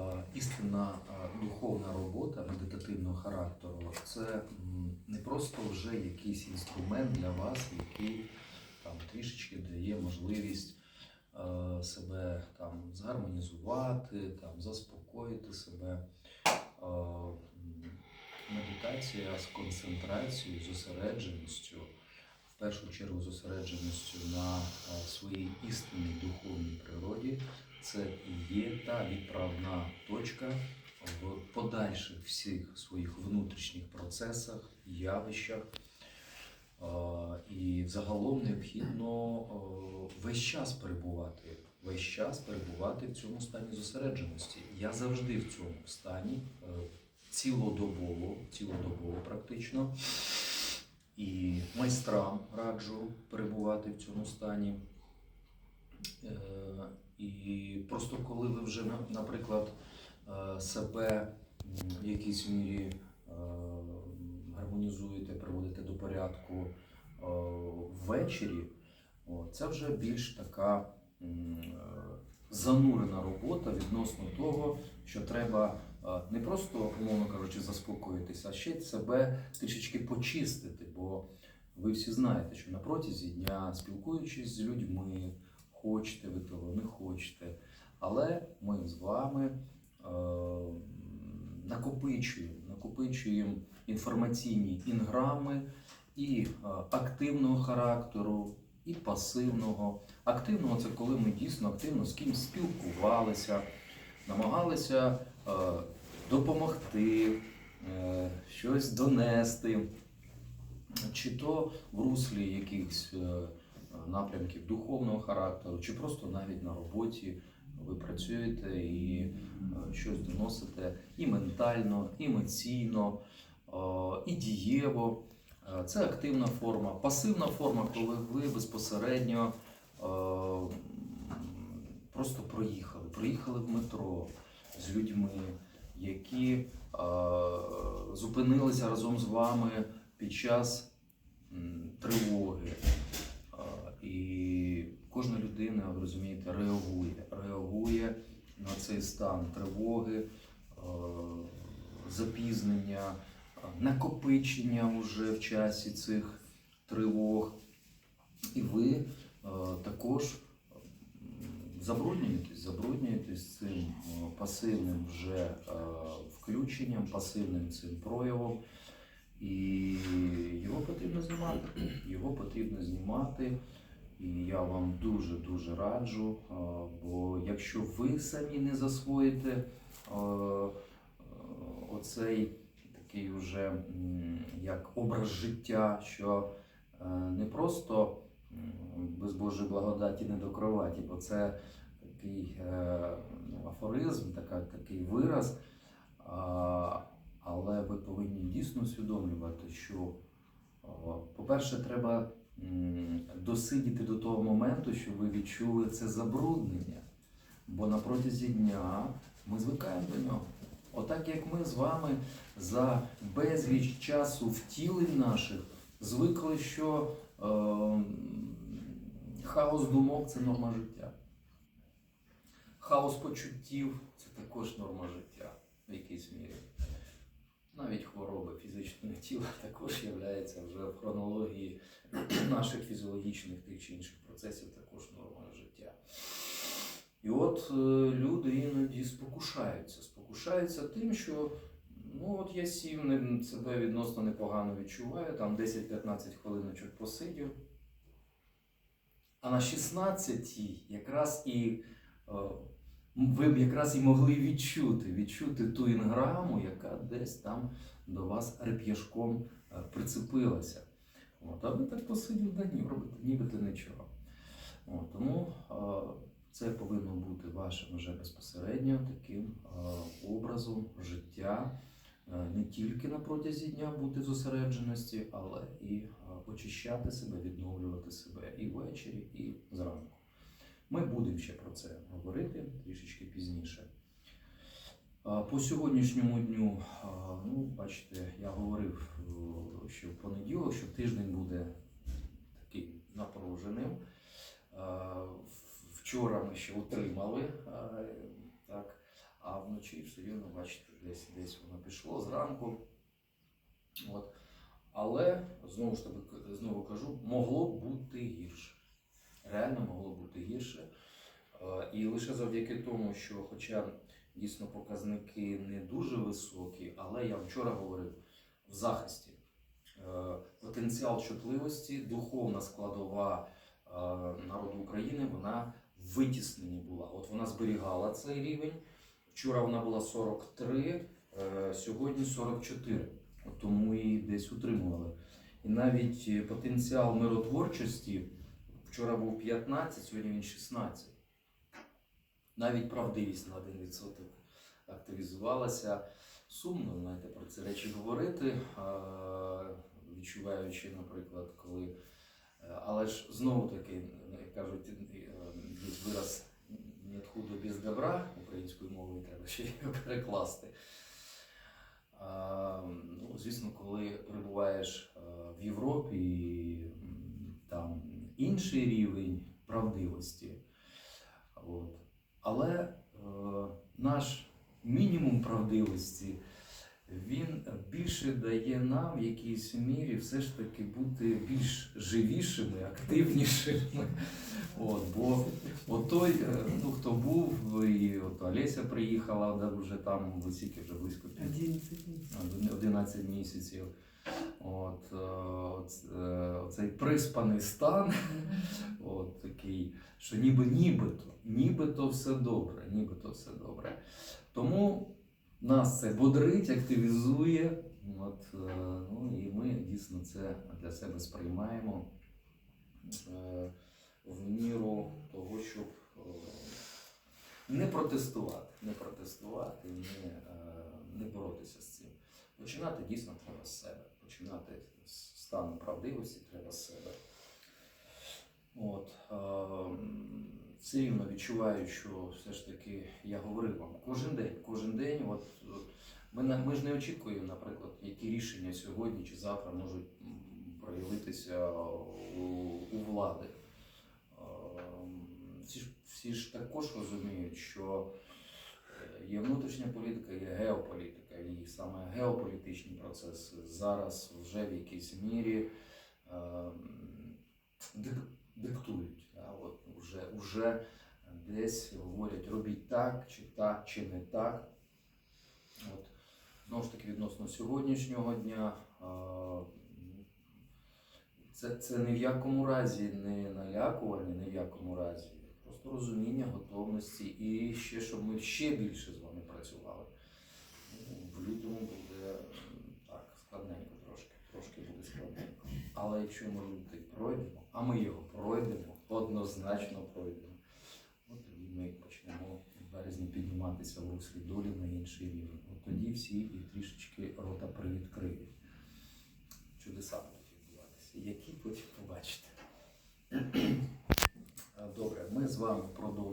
Е, Істинна е, духовна робота медитативного характеру це не просто вже якийсь інструмент для вас, який там трішечки дає можливість е, себе там згармонізувати, там заспокоїти себе. Медитація з концентрацією, зосередженістю, в першу чергу зосередженістю на своїй істинній духовній природі, це і є та відправна точка в подальших всіх своїх внутрішніх процесах, явищах. Е, І загалом необхідно е, весь час перебувати, весь час перебувати в цьому стані зосередженості. Я завжди в цьому стані, е, цілодобово, цілодобово практично. І майстрам раджу перебувати в цьому стані. І просто коли ви вже, наприклад, е, себе в якійсь мірі е, гармонізуєте, приводите до порядку е, ввечері, це вже більш така занурена робота відносно того, що треба не просто, умовно кажучи, заспокоїтися, а ще себе трішечки почистити. Бо ви всі знаєте, що на протязі дня, спілкуючись з людьми, хочете ви того, не хочете. Але ми з вами е, накопичуємо, накопичуємо інформаційні інграми і е, активного характеру, і пасивного. Активного це коли ми дійсно активно з кимось спілкувалися, намагалися е, допомогти, е, щось донести, чи то в руслі якихось е, напрямків духовного характеру, чи просто навіть на роботі ви працюєте і е, щось доносите і ментально, і емоційно, е, і дієво. Е, Це активна форма. Пасивна форма, коли ви безпосередньо просто проїхали, проїхали в метро з людьми, які зупинилися разом з вами під час тривоги. Е, І кожна людина, ви розумієте, реагує, реагує на цей стан тривоги, е, запізнення, накопичення уже в часі цих тривог. І ви е, також забруднюєтесь, забруднюєтесь цим е, пасивним вже включенням, пасивним цим проявом. І його потрібно знімати. Його потрібно знімати. І я вам дуже дуже раджу. е, Бо якщо ви самі не засвоїте е, е, оцей такий уже як образ життя, що не просто без Божої благодаті не до кроваті, бо це такий афоризм, такий вираз. Але ви повинні дійсно усвідомлювати, що, по-перше, треба досидіти до того моменту, що ви відчули це забруднення. Бо на протязі дня ми звикаємо до нього. Отак як ми з вами за безліч часу втілень наших звикли, що е, хаос думок це норма життя. Хаос почуттів це також норма життя в якійсь мірі. Навіть хвороби фізичного тіла також являється вже в хронології наших фізіологічних тих чи інших процесів також нормою життя. І от е, люди іноді спокушаються, спокушаються тим, що ну от я сів, себе відносно непогано відчуваю, там 10-15 хвилиночок посидів. А на 16 якраз і е, ви б якраз і могли відчути, відчути ту інграму, яка десь там до вас реп'яшком е, прицепилася. От, а ви так посидів, да ні, робите нібито нічого. От, тому е, це повинно бути вашим вже безпосередньо таким е, образом життя. Не тільки на протязі дня бути зосередженості, але і очищати себе, відновлювати себе і ввечері, і зранку. Ми будемо ще про це говорити трішечки пізніше. По сьогоднішньому дню, ну, бачите, я говорив, що в понеділок, що тиждень буде такий напруженим. Вчора ми ще утримали, а, так, а вночі все рівно, бачите, десь десь воно пішло зранку. От. Але знову ж таки знову кажу, могло бути гірше. Реально могло бути гірше. Е, І лише завдяки тому, що, хоча дійсно показники не дуже високі, але я вчора говорив в захисті. Е, Потенціал чутливості, духовна складова е, народу України, вона в витісненні була. От вона зберігала цей рівень. Вчора вона була 43, е, сьогодні 44. Тому її десь утримували. І навіть потенціал миротворчості вчора був 15, сьогодні він 16. Навіть правдивість на 1% активізувалася. Сумно, знаєте, про ці речі говорити, відчуваючи, наприклад, коли. е, Але ж знову таки, як кажуть, е, вираз «нет худо без добра українською мовою треба ще перекласти. Ну, звісно, коли перебуваєш е, в Європі, інший рівень правдивості. От. Але е, наш мінімум правдивості він більше дає нам в якійсь мірі все ж таки бути більш живішими, активнішими. От, бо от той, е, ну, хто був, і от Олеся приїхала, да, вже там висіки вже близько 11 місяців. 11 місяців. От, е, е, цей приспаний стан, от такий, що ніби нібито, нібито все добре, нібито все добре. Тому нас це бодрить, активізує. От, е, ну, і ми дійсно це для себе сприймаємо е, в міру того, щоб е, не протестувати, не протестувати, не, не боротися з цим. Починати дійсно треба з себе. Починати з стану правдивості з себе. От, ем, все рівно відчуваю, що все ж таки я говорив вам кожен день, кожен день. От, ми, ми ж не очікуємо, наприклад, які рішення сьогодні чи завтра можуть проявитися у, у влади. Ем, Всі ж, всі ж також розуміють, що є внутрішня політика, є геополітика, і саме геополітичні процеси зараз вже в якійсь мірі ем, дик- диктують. Да? От уже, уже десь говорять, робіть так, чи так, чи не так. От. Знову ж таки, відносно сьогоднішнього дня. Це, це ні в якому разі не налякування, ні в якому разі. Просто розуміння, готовності і ще, щоб ми ще більше з вами працювали. В лютому буде так, складненько трошки, трошки буде складненько. Але якщо ми лютий пройдемо, а ми його пройдемо, однозначно пройдемо, от тоді ми почнемо в березні підніматися в руслі долі на інший рівень. От тоді всі і трішечки рота привідкриють. Чудеса будуть відбуватися. Які потім побачите. Добре, ми з вами продовжуємо.